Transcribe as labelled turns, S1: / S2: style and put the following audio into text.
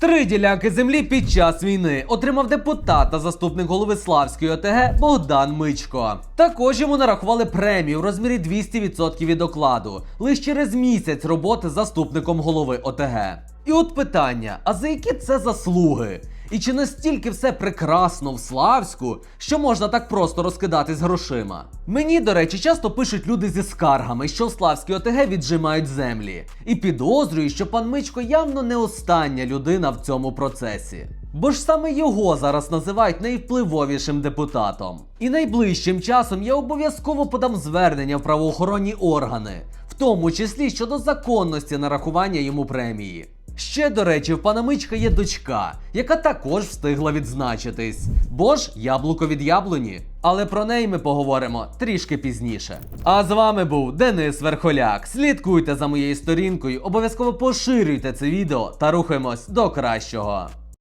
S1: Три ділянки землі під час війни отримав депутат та заступник голови Славської ОТГ Богдан Мичко. Також йому нарахували премію в розмірі 200% від окладу лише через місяць роботи заступником голови ОТГ. І от питання: а за які це заслуги? І чи настільки все прекрасно в Славську, що можна так просто розкидатись грошима? Мені, до речі, часто пишуть люди зі скаргами, що в Славській ОТГ віджимають землі. І підозрюю, що пан Мичко явно не остання людина в цьому процесі. Бо ж саме його зараз називають найвпливовішим депутатом. І найближчим часом я обов'язково подам звернення в правоохоронні органи, в тому числі щодо законності нарахування йому премії. Ще, до речі, в пана Мичка є дочка, яка також встигла відзначитись. Бо ж яблуко від яблуні. Але про неї ми поговоримо трішки пізніше. А з вами був Денис Верхоляк. Слідкуйте за моєю сторінкою, обов'язково поширюйте це відео та рухаємось до кращого.